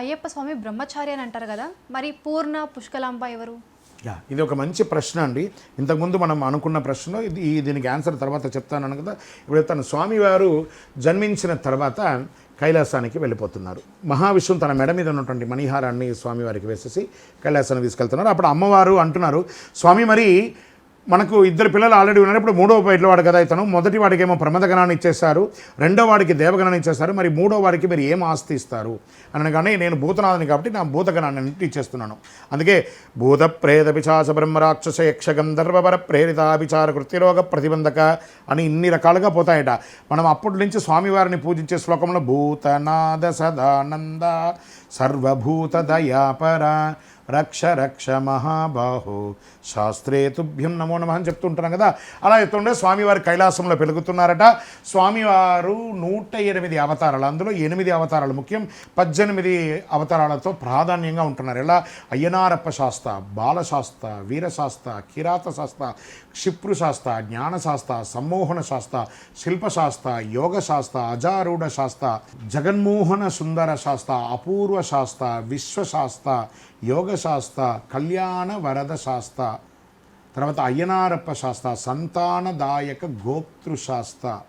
అయ్యప్ప స్వామి బ్రహ్మచారి అని అంటారు కదా మరి పూర్ణ పుష్కలాంబ ఎవరు? యా ఇది ఒక మంచి ప్రశ్న అండి. ఇంతకుముందు మనం అనుకున్న ప్రశ్న ఇది దీనికి ఆన్సర్ తర్వాత చెప్తాను కదా ఇప్పుడు తన స్వామివారు జన్మించిన తర్వాత కైలాసానికి వెళ్ళిపోతున్నారు. మహావిష్ణువు తన మెడ మీద ఉన్నటువంటి మణిహారాన్ని స్వామివారికి వేసేసి కైలాసానికి తీసుకెళ్తున్నారు. అప్పుడు అమ్మవారు అంటున్నారు స్వామి మరి మనకు ఇద్దరు పిల్లలు ఆల్రెడీ ఉన్నారు. ఇప్పుడు మూడో వాడు కదా ఇతను. మొదటి వాడికి ఏమో ప్రమదగణాన్ని ఇచ్చేస్తారు రెండో వాడికి దేవగణాన్ని ఇచ్చేస్తారు మరి మూడో వాడికి మీరు ఏం ఆస్తి ఇస్తారు? అనగానే నేను భూతనాథని కాబట్టి నా భూతగణాన్ని అన్నింటి ఇచ్చేస్తున్నాను. అందుకే భూత ప్రేత పిశాచ బ్రహ్మ రాక్షస యక్ష గంధర్వపర ప్రేరిత విచార కృత్యరోగ ప్రతిబంధక అని ఇన్ని రకాలుగా పోతాయట. మనం అప్పటి నుంచి స్వామివారిని పూజించే శ్లోకంలో భూతనాద సదానంద సర్వభూత దయాపర రక్ష రక్ష మహాబాహో. శాస్త్రే తుభ్యం నమో నమ అని చెప్తుంటున్నాం కదా. అలా చెప్తుంటే స్వామివారి కైలాసంలో పెరుగుతున్నారట. స్వామివారు నూట ఎనిమిది అవతారాలు అందులో ఎనిమిది అవతారాలు ముఖ్యం. పద్దెనిమిది అవతారాలతో ప్రాధాన్యంగా ఉంటున్నారు. ఎలా? అయ్యనారప్ప శాస్త్ర బాలశాస్త్ర వీరశాస్త్ర కిరాత శాస్త్ర క్షిప్రు శాస్త్ర జ్ఞానశాస్త్ర సమ్మోహన శాస్త్ర శిల్పశాస్త్ర యోగ శాస్త్ర అజారూఢ శాస్త్ర జగన్మోహన సుందర శాస్త్ర అపూర్వ శాస్త్ర విశ్వశాస్త్ర శాస్త కళ్యాణ వరద శాస్త తర్వాత అయ్యనారప్ప శాస్త్ర సంతానదాయక గోప్తృశాస్త్ర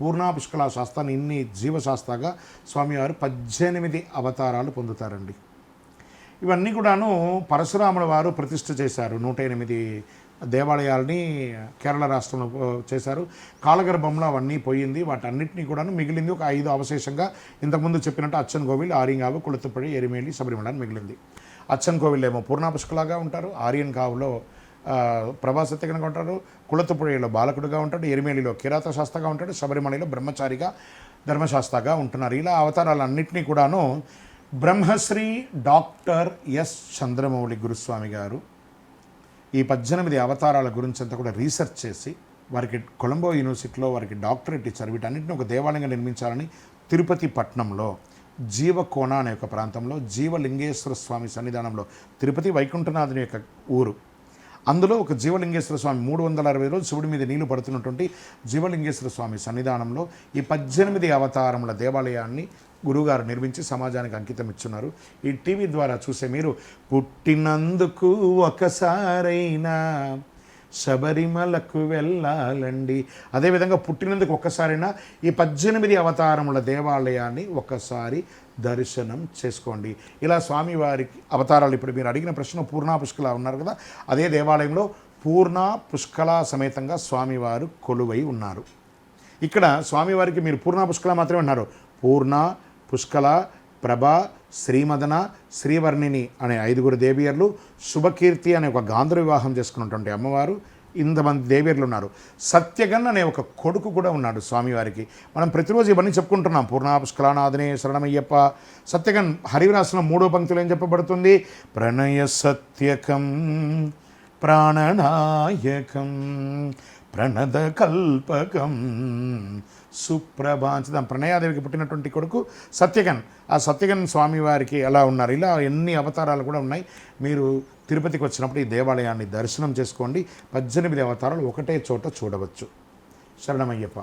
పూర్ణా పుష్కల శాస్త్రాన్ని ఇన్ని జీవశాస్త్రగా స్వామివారు పద్దెనిమిది అవతారాలు పొందుతారండి. ఇవన్నీ కూడాను పరశురాముల వారు ప్రతిష్ఠ చేశారు. నూట ఎనిమిది దేవాలయాలని కేరళ రాష్ట్రంలో చేశారు. కాలగర్భంలో అవన్నీ పోయింది. వాటన్నిటినీ కూడాను మిగిలింది ఒక ఐదు అవశేషంగా ఇంతకుముందు చెప్పినట్టు అచ్చన్ గోవిల్ ఆరింగావు కుళతుపడి ఎరిమేలి శబరిమల మిగిలింది. అచ్చన్ కోవిల్ ఏమో పూర్ణాపుష్కలాగా ఉంటారు ఆర్యన్ కావులో ఆ, ఉంటారు కులతుపుడిలో బాలకుడుగా ఉంటాడు ఎరిమేలిలో కిరాత శాస్త్రగా ఉంటాడు శబరిమలలో బ్రహ్మచారిగా ధర్మశాస్త్రగా ఉంటున్నారు. ఇలా అవతారాలన్నింటినీ కూడాను బ్రహ్మశ్రీ డాక్టర్ ఎస్ చంద్రమౌళి గురుస్వామి గారు ఈ పద్దెనిమిది అవతారాల గురించి అంతా కూడా రీసెర్చ్ చేసి వారికి కొలంబో యూనివర్సిటీలో వారికి డాక్టరేట్ ఇచ్చారు. వీటన్నిటిని ఒక దేవాలయంగా నిర్మించాలని తిరుపతి పట్నంలో జీవకోణ అనే ఒక ప్రాంతంలో జీవలింగేశ్వర స్వామి సన్నిధానంలో తిరుపతి వైకుంఠనాథుని యొక్క ఊరు. అందులో ఒక జీవలింగేశ్వర స్వామి మూడు వందల అరవై రోజులు శివుడి మీద నీళ్ళు పడుతున్నటువంటి జీవలింగేశ్వర స్వామి సన్నిధానంలో ఈ పద్దెనిమిది అవతారముల దేవాలయాన్ని గురువుగారు నిర్మించి సమాజానికి అంకితం ఇచ్చున్నారు. ఈ టీవీ ద్వారా చూసే మీరు పుట్టినందుకు ఒకసారైనా శబరిమలకు వెళ్ళాలండి. అదేవిధంగా పుట్టినందుకు ఒక్కసారైనా ఈ పద్దెనిమిది అవతారముల దేవాలయాన్ని ఒకసారి దర్శనం చేసుకోండి. ఇలా స్వామివారికి అవతారాలు ఇప్పుడు మీరు అడిగిన ప్రశ్న పూర్ణ పుష్కల ఉన్నారు కదా అదే దేవాలయంలో పూర్ణ పుష్కల సమేతంగా స్వామివారు కొలువై ఉన్నారు. ఇక్కడ స్వామివారికి మీరు పూర్ణ పుష్కల మాత్రమే ఉన్నారు పూర్ణ పుష్కల ప్రభా శ్రీమదన శ్రీవర్ణిని అనే ఐదుగురు దేవియర్లు శుభకీర్తి అనే ఒక గాంధర్ వివాహం చేసుకున్నటువంటి అమ్మవారు. ఇంతమంది దేవియర్లు ఉన్నారు. సత్యగన్ అనే ఒక కొడుకు కూడా ఉన్నాడు స్వామివారికి. మనం ప్రతిరోజు ఇవన్నీ చెప్పుకుంటున్నాం. పూర్ణాపుష్కలానాథనే శరణమయ్యప్ప. సత్యగన్ హరివిరాసనం మూడో పంక్తులు ఏం చెప్పబడుతుంది? ప్రణయ సత్యకం ప్రాణనాయకం. ప్రణదకల్పకం సుప్రభాంచితం ప్రణయాదేవికి పుట్టినటువంటి కొడుకు సత్యగన్. ఆ సత్యగన్ స్వామివారికి ఎలా ఉన్నారు? ఇలా ఎన్ని అవతారాలు కూడా ఉన్నాయి. మీరు తిరుపతికి వచ్చినప్పుడు ఈ దేవాలయాన్ని దర్శనం చేసుకోండి. పద్దెనిమిది అవతారాలు ఒకటే చోట చూడవచ్చు. శరణమయ్యప్ప.